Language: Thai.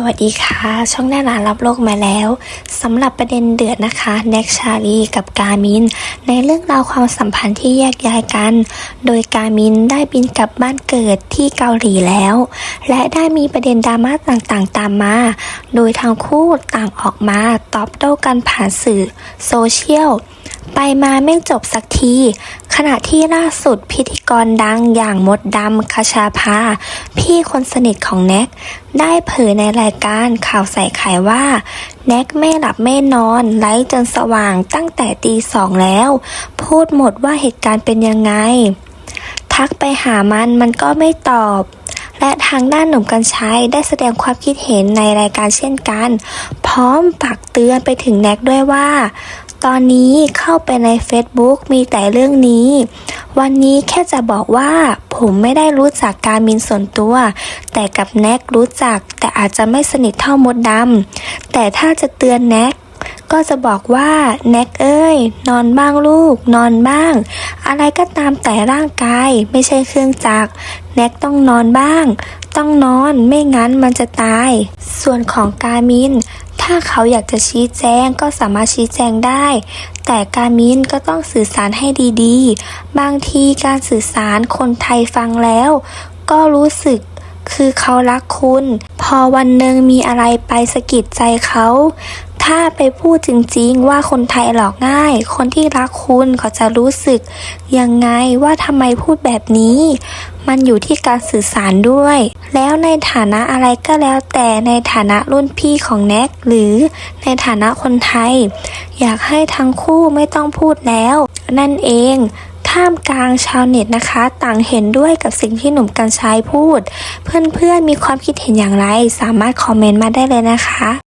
สวัสดีค่ะ ช่องหน้าหลานรับโลกมาแล้วสำหรับประเด็นเดือดนะคะแน็กชาลีกับกามิน ในเรื่องราวความสัมพันธ์ที่แยกย้ายกัน โดยกามินได้บินกลับบ้านเกิดที่เกาหลีแล้ว และได้มีประเด็นดราม่าต่างๆ ตามมา โดยทั้งคู่ต่างออกมาตอบโต้กันผ่านสื่อโซเชียล ไปมาไม่จบสักที ขณะที่ล่าสุดพิธีกรดังอย่างมดดำคชาภา พี่คนสนิทของแน็ก ได้เผยในรายการข่าวใส่ไขว่า แน็กไม่หลับไม่นอนไลฟ์จนสว่างตั้งแต่ตีสองแล้ว พูดหมดว่าเหตุการณ์เป็นยังไง ทักไปหามันมันก็ไม่ตอบและทางด้านหนุ่มกัญชัยได้แสดงความคิดเห็นในรายการเช่นกัน พร้อมปักเตือนไปถึงแน็กด้วยว่า ตอนนี้เข้าไปใน Facebook มีแต่เรื่องนี้ วันนี้แค่จะบอกว่า ผมไม่ได้รู้จักการมินส่วนตัว แต่กับแน็กรู้จัก แต่อาจจะไม่สนิทเท่ามดดำแต่ถ้าจะเตือนแน็กก็จะบอกว่าแน็กเอ้ย นอนบ้างลูก นอนบ้าง อะไรก็ตามแต่ร่างกายไม่ใช่เครื่องจักรแน็กต้องนอนบ้าง ต้องนอนไม่งั้นมันจะตาย ส่วนของกามิน ถ้าเขาอยากจะชี้แจงก็สามารถชี้แจงได้ แต่การมินก็ต้องสื่อสารให้ดีๆ บางทีการสื่อสารคนไทยฟังแล้ว ก็รู้สึก คือเขารักคุณ พอวันหนึ่งมีอะไรไปสะกิดใจเขา ถ้าไปพูดจริงๆว่าคนไทยหลอกง่าย คนที่รักคุณเขาจะรู้สึก ยังไงว่าทำไมพูดแบบนี้ มันอยู่ที่การสื่อสารด้วย แล้วในฐานะอะไรก็แล้วแต่ในฐานะรุ่นพี่ของแน็กหรือในฐานะคนไทย อยากให้ทั้งคู่ไม่ต้องพูดแล้ว นั่นเอง ท่ามกลางชาวเน็ตนะคะ ต่างเห็นด้วยกับสิ่งที่หนุ่มกัญชัยพูด เพื่อนๆมีความคิดเห็นอย่างไร สามารถคอมเมนต์มาได้เลยนะคะ